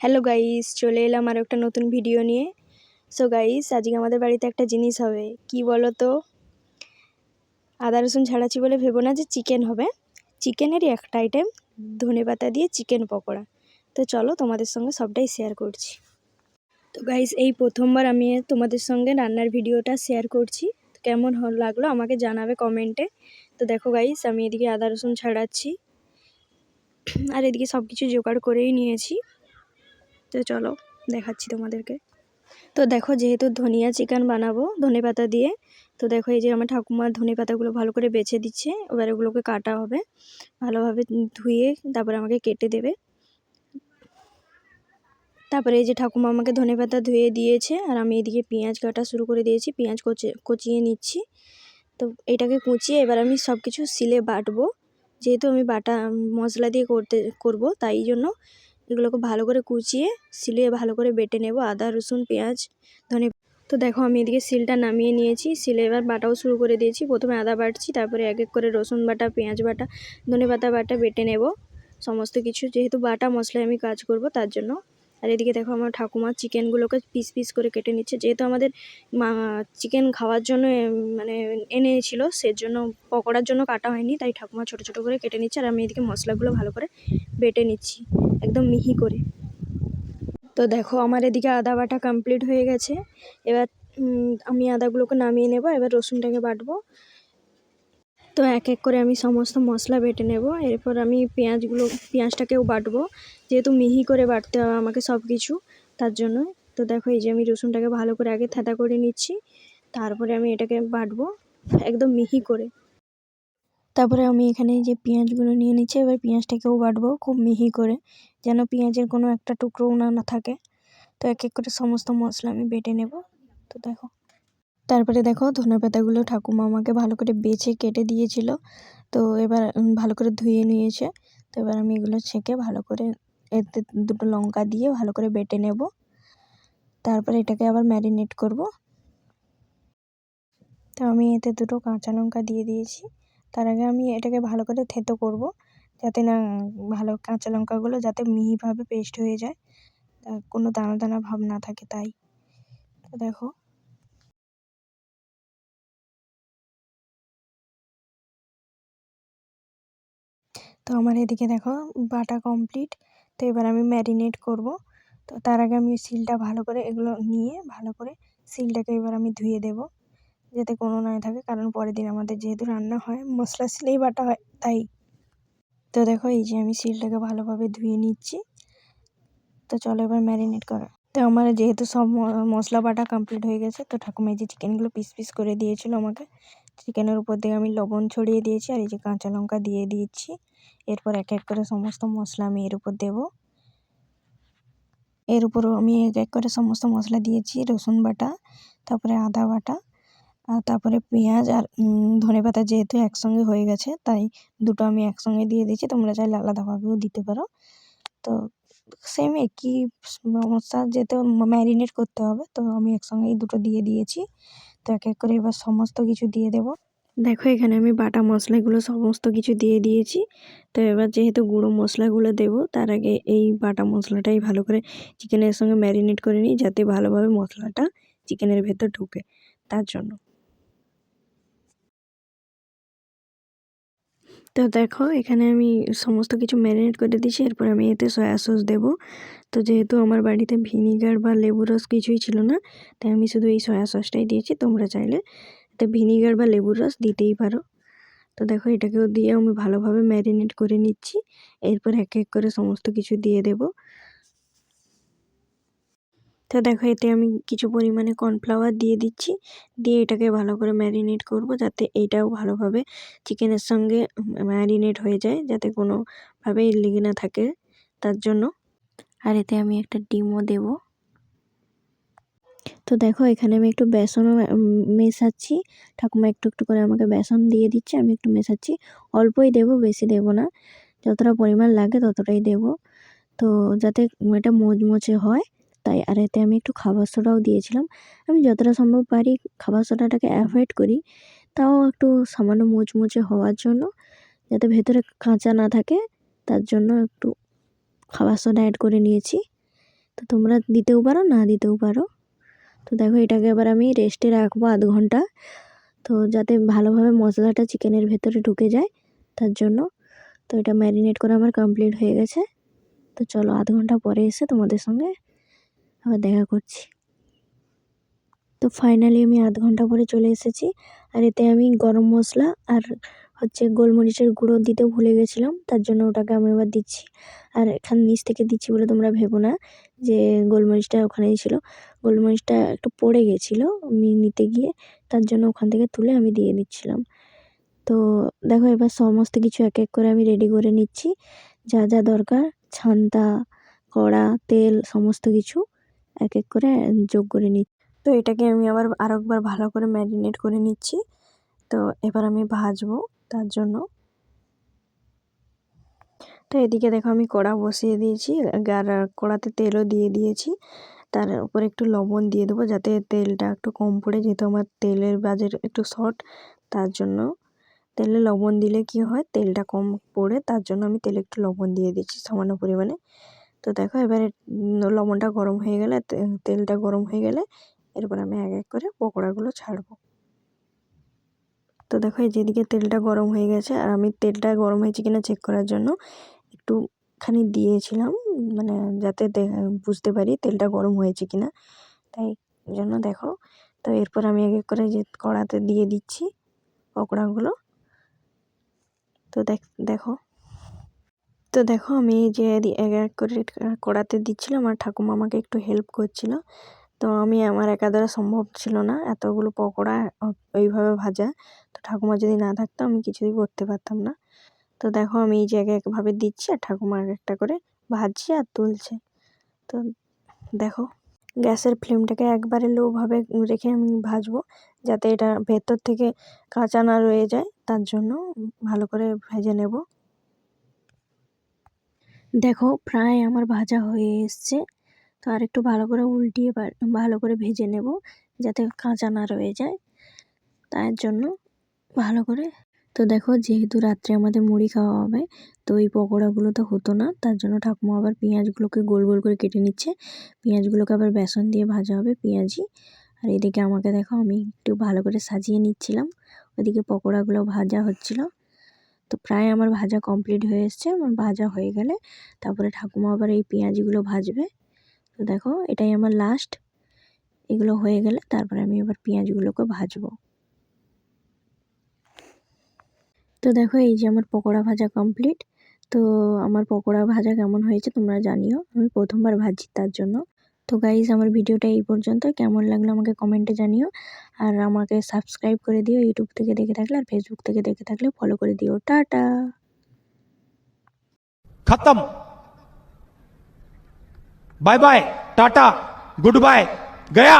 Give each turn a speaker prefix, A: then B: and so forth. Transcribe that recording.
A: Hello guys চলে এলাম আর একটা নতুন ভিডিও নিয়ে। সো গাইস আজকে আমাদের বাড়িতে একটা জিনিস হবে। কি বলো তো আদা, রসুন ছাড়াচ্ছি বলে ভেবো না যে চিকেন হবে। চিকেনেরই একটা আইটেম ধনে পাতা দিয়ে চিকেন পকোড়া। তো চলো তোমাদের সঙ্গে সবটাই শেয়ার করছি। তো গাইস এই প্রথমবার আমি তোমাদের সঙ্গে রান্নার ভিডিওটা শেয়ার করছি। কেমন লাগল আমাকে জানাবে কমেন্টে তো দেখো গাইস আমি এদিকে আদা, রসুন ছাড়াচ্ছি। আর এদিকে সব কিছু জোগাড় করেই নিয়েছি। তো চলো, দেখাচ্ছি তোমাদেরকে। তো দেখো, যেহেতু ধনিয়া চিকেন বানাবো, ধনে পাতা দিয়ে, তো দেখো এই যে আমার ঠাকুমার ধনে পাতাগুলো ভালো করে বেছে দিচ্ছে, এবার ওগুলোকে কাটা হবে। ভালোভাবে ধুয়ে তারপরে আমাকে কেটে দেবে। তারপরে এই যে ঠাকুমা আমাকে ধনে পাতা ধুয়ে দিয়েছে, আর আমি এদিকে পেঁয়াজ কাটা শুরু করে দিয়েছি, পেঁয়াজ কচে, কচিয়ে নিচ্ছি। তো এটাকে কুচিয়ে এবার আমি সব কিছু সিলে বাটবো। যেহেতু আমি বাটা মশলা দিয়ে করতে, করব, তাই জন্য এগুলোকে ভালো করে কুচিয়ে সিলিয়ে ভালো করে বেটে নেব। আদা, রসুন, পেঁয়াজ, ধনে তো দেখো আমি এদিকে সিলটা নামিয়ে নিয়েছি। সিলে এবার বাটাও শুরু করে দিয়েছি। প্রথমে আদা বাটছি, তারপরে এক এক করে রসুন বাটা, পেঁয়াজ বাটা, ধনে পাতা বাটা বেটে নেব। সমস্ত কিছু, যেহেতু বাটা মশলায় আমি কাজ করব, তার জন্য আর এদিকে দেখো আমার ঠাকুমা চিকেনগুলোকে পিস পিস করে কেটে নিচ্ছে। যেহেতু আমাদের চিকেন খাওয়ার জন্য মানে এনেছিল, সেজন্য পকোড়ার জন্য কাটা হয়নি, তাই ঠাকুমা ছোটো ছোটো করে কেটে নিচ্ছে। আর আমি এদিকে মশলাগুলো ভালো করে বেটে নিচ্ছি, একদম মিহি করে। তো দেখো আমার এদিকে আদা বাটা কমপ্লিট হয়ে গেছে। এবার আমি আদাগুলোকে নামিয়ে নেব, এবার রসুনটাকে বাটবো। তো এক এক করে আমি সমস্ত মশলা বেটে নেব। এরপর আমি পেঁয়াজগুলো, পেঁয়াজটাকেও বাটবো। যেহেতু মিহি করে বাটতে হবে আমাকে সব কিছু তার জন্য তো দেখো, এই যে আমি রসুনটাকে ভালো করে আগে থেঁতা করে নিচ্ছি। তারপরে আমি এটাকে বাটবো একদম মিহি করে। তারপরে আমি এখানে যে পেঁয়াজগুলো নিয়ে নিচ্ছি, এবার পেঁয়াজটাকেও বাটবো খুব মিহি করে, যেন পেঁয়াজের কোনো একটা টুকরোও না না থাকে। তো এক এক করে সমস্ত মশলা আমি বেটে নেব। তো দেখো তারপরে দেখো ধনে পাতাগুলো ঠাকুমা আমাকে ভালো করে বেছে কেটে দিয়েছিল। তো এবার ভালো করে ধুয়ে নিয়েছে। তো এবার আমি এগুলো ছেঁকে ভালো করে এতে দুটো লঙ্কা দিয়ে ভালো করে বেটে নেব। তারপরে এটাকে আবার ম্যারিনেট করব। তো আমি এতে দুটো কাঁচা লঙ্কা দিয়ে দিয়েছি। তার আগে আমি এটাকে ভালো করে থেতো করব যাতে না ভালো কাঁচা লঙ্কাগুলো যাতে মিহিভাবে পেস্ট হয়ে যায়। কোনো দানা দানা ভাব না থাকে তাই। তো দেখো তো আমার এদিকে দেখো বাটা কমপ্লিট তো এবার আমি ম্যারিনেট করব। তো তার আগে আমি সিলটা ভালো করে এগুলো নিয়ে ভালো করে সিলটাকে এবার আমি ধুয়ে দেব। যাতে কোনো নয় থাকে, কারণ পরের দিন আমাদের যেহেতু রান্না হয়, মশলা সিলেই বাটা হয়, তাই। তো দেখো এই যে আমি সিলটাকে ভালোভাবে ধুয়ে নিচ্ছি। তো চলো এবার ম্যারিনেট করা। তো আমার যেহেতু সব মশলা বাটা কমপ্লিট হয়ে গেছে, তো ঠাকুমা যে চিকেনগুলো পিস পিস করে দিয়েছিল আমাকে চিকেনের উপর দিয়ে আমি লবণ ছড়িয়ে দিয়েছি, আর এই যে কাঁচা লঙ্কা দিয়ে দিয়েছি। এরপর এক এক করে সমস্ত মশলা আমি এর উপর দেবো। এর উপরও আমি এক এক করে সমস্ত মশলা দিয়েছি, রসুন বাটা, তারপরে আদা বাটা, আর তারপরে পেঁয়াজ আর ধনে পাতা যেহেতু একসঙ্গে হয়ে গেছে, তাই দুটো আমি একসঙ্গে দিয়ে দিয়েছি, তোমরা চাইলে আলাদাভাবেও দিতে পারো। তো সেম একই সমস্যা, যেহেতু ম্যারিনেট করতে হবে, তো আমি একসঙ্গেই দুটো দিয়ে দিয়েছি। তো এক এক করে এবার সমস্ত কিছু দিয়ে দেবো। দেখো, এখানে আমি বাটা মশলাগুলো সমস্ত কিছু দিয়ে দিয়েছি। তো এবার যেহেতু গুঁড়ো মশলাগুলো দেব, তার আগে এই বাটা মশলাটাই ভালো করে চিকেনের সঙ্গে ম্যারিনেট করে নিই, যাতে ভালোভাবে মশলাটা চিকেনের ভেতর ঢুকে। তার জন্য। তো দেখো, এখানে আমি সমস্ত কিছু ম্যারিনেট করে দিয়েছি, এরপর আমি এতে সয়া সস দেবো। তো যেহেতু আমার বাড়িতে ভিনিগার বা লেবু রস কিছুই ছিল না, তাই আমি শুধু এই সয়া সসটাই দিয়েছি। তোমরা চাইলে এতে ভিনিগার বা লেবুর রস দিতেই পারো। তো দেখো এটাকেও দিয়ে আমি ভালোভাবে ম্যারিনেট করে নিচ্ছি। এরপর এক এক করে সমস্ত কিছু দিয়ে দেব। তো দেখো এতে আমি কিছু পরিমাণে কর্নফ্লাওয়ার দিয়ে দিচ্ছি। দিয়ে এটাকে ভালো করে ম্যারিনেট করব যাতে এইটাও ভালোভাবে চিকেনের সঙ্গে ম্যারিনেট হয়ে যায়, যাতে কোনোভাবেই লেগে না থাকে তার জন্য। আর এতে আমি একটা ডিমও দেবো। তো দেখো, এখানে আমি একটু বেসনও মেশাচ্ছি। ঠাকুমা একটু একটু করে আমাকে বেসন দিয়ে দিচ্ছে, আমি একটু মেশাচ্ছি। অল্পই দেব, বেশি দেব না। যতটা পরিমাণ লাগে ততটাই দেব। তো যাতে এটা মোচমোচে হয়, তাই আর এতে আমি একটু খাবার সোডাও দিয়েছিলাম। আমি যতটা সম্ভব পারি খাবার সোডাটাকে অ্যাভয়েড করি। তাও একটু সামান্য মোচমোচে হওয়ার জন্য, যাতে ভেতরে কাঁচা না থাকে, তার জন্য একটু খাবার সোডা অ্যাড করে নিয়েছি। তো তোমরা দিতেও পারো, না দিতেও পারো। তো দেখো এটাকে এবার আমি রেস্টে রাখব আধ ঘণ্টা। তো যাতে ভালোভাবে মশলাটা চিকেনের ভেতরে ঢুকে যায়, তার জন্য। তো এটা ম্যারিনেট করা আমার কমপ্লিট হয়ে গেছে। তো চলো আধ ঘণ্টা পরে এসে তোমাদের সঙ্গে আবার দেখা করছি। তো ফাইনালি আমি আধ ঘণ্টা পরে চলে এসেছি। আর এতে আমি গরম মশলা আর হচ্ছে গোলমরিচের গুঁড়ো দিতে ভুলে গেছিলাম, তার জন্য ওটাকে আমি এবার দিচ্ছি। আর এখান নিচ থেকে দিচ্ছি বলে তোমরা ভেবো না যে গোলমরিচটা ওখানেই ছিল। গোলমরিচটা একটু পড়ে গেছিল আমি নিতে গিয়ে, তার জন্য ওখান থেকে তুলে আমি দিয়ে দিচ্ছিলাম তো দেখো এবার সমস্ত কিছু এক এক করে আমি রেডি করে নিচ্ছি। যা যা দরকার, ছান্তা, কড়া, তেল, সমস্ত কিছু এক এক করে যোগ করে নিচ্ছি। তো এটাকে আমি আবার আরেকবার ভালো করে ম্যারিনেট করে নিচ্ছি। তো এবার আমি ভাজবো। তার জন্য। তো এদিকে দেখো আমি কড়া বসিয়ে দিয়েছি, আর কড়াতে তেলও দিয়ে দিয়েছি। তার উপরে একটু লবণ দিয়ে দেবো যাতে তেলটা একটু কম পড়ে, যেহেতু আমার তেলের বাজেট একটু শর্ট, তার জন্য। তেলে লবণ দিলে কি হয়, তেলটা কম পড়ে, তার জন্য আমি তেলে একটু লবণ দিয়ে দিচ্ছি সামান্য পরিমাণে। তো দেখো এবারে লবণটা গরম হয়ে গেলে তেলটা গরম হয়ে গেলে, এরপর আমি এক এক করে পকোড়াগুলো ছাড়বো। তো দেখো এই যেদিকে তেলটা গরম হয়ে গেছে, আর আমি তেলটা গরম হয়েছে কিনা চেক করার জন্য একটুখানি দিয়েছিলাম মানে যাতে বুঝতে পারি তেলটা গরম হয়েছে কিনা। তাই জন্য দেখো, তো এরপর আমি এক এক করে যে কড়াতে দিয়ে দিচ্ছি পকোড়াগুলো। তো দেখ, দেখো। তো দেখো আমি যে এক এক করে কড়াতে দিচ্ছিলাম, আর ঠাকুমা আমাকে একটু হেল্প করছিল। তো আমি, আমার একা দ্বারা সম্ভব ছিল না, এতগুলো পকোড়া ওইভাবে ভাজা। ঠাকুমা যদি না থাকতো আমি কিছুই করতে পারতাম না। তো দেখো আমি এই জায়গায় একভাবে দিচ্ছি আর ঠাকুমা এক একটা করে ভাজছে আর তুলছে। তো দেখো গ্যাসের ফ্লেমটাকে একবারে লোভাবে রেখে আমি ভাজবো যাতে এটা ভেতর থেকে কাঁচা না রয়ে যায়, তার জন্য ভালো করে ভেজে নেব। দেখো প্রায় আমার ভাজা হয়ে এসছে। তো আর একটু ভালো করে উল্টিয়ে ভালো করে ভেজে নেব যাতে কাঁচা না রয়ে যায়। তার জন্য ভালো করে। তো দেখো, যেহেতু রাত্রে আমাদের মুড়ি খাওয়া হবে, তো এই পকোড়াগুলো তো হতো না, তার জন্য ঠাকুমা আবার পেঁয়াজগুলোকে গোল গোল করে কেটে নিচ্ছে। পেঁয়াজগুলোকে আবার বেসন দিয়ে ভাজা হবে পেঁয়াজি। আর এদিকে আমাকে দেখো, আমি একটু ভালো করে সাজিয়ে নিচ্ছিলাম। ওদিকে পকোড়াগুলো ভাজা হচ্ছিল। তো প্রায় আমার ভাজা কমপ্লিট হয়ে এসছে, আমার ভাজা হয়ে গেলে তারপরে ঠাকুমা আবার এই পেঁয়াজিগুলো ভাজবে। তো দেখো, এটাই আমার লাস্ট এগুলো হয়ে গেলে তারপরে আমি এবার পেঁয়াজগুলোকে ভাজবো। তো দেখো, এই যে আমার পকোড়া ভাজা কমপ্লিট তো আমার পকোড়া ভাজা কেমন হয়েছে তোমরা জানিও। আমি প্রথমবার ভাজছি তার জন্য। তো গাইজ আমার ভিডিওটা এই পর্যন্ত। কেমন লাগল আমাকে কমেন্টে জানিও। আর আমাকে সাবস্ক্রাইব করে দিও ইউটিউব থেকে দেখে থাকলে, আর ফেসবুক থেকে দেখে থাকলে ফলো করে দিও। টাটা!
B: খতম! Bye bye tata goodbye Gaya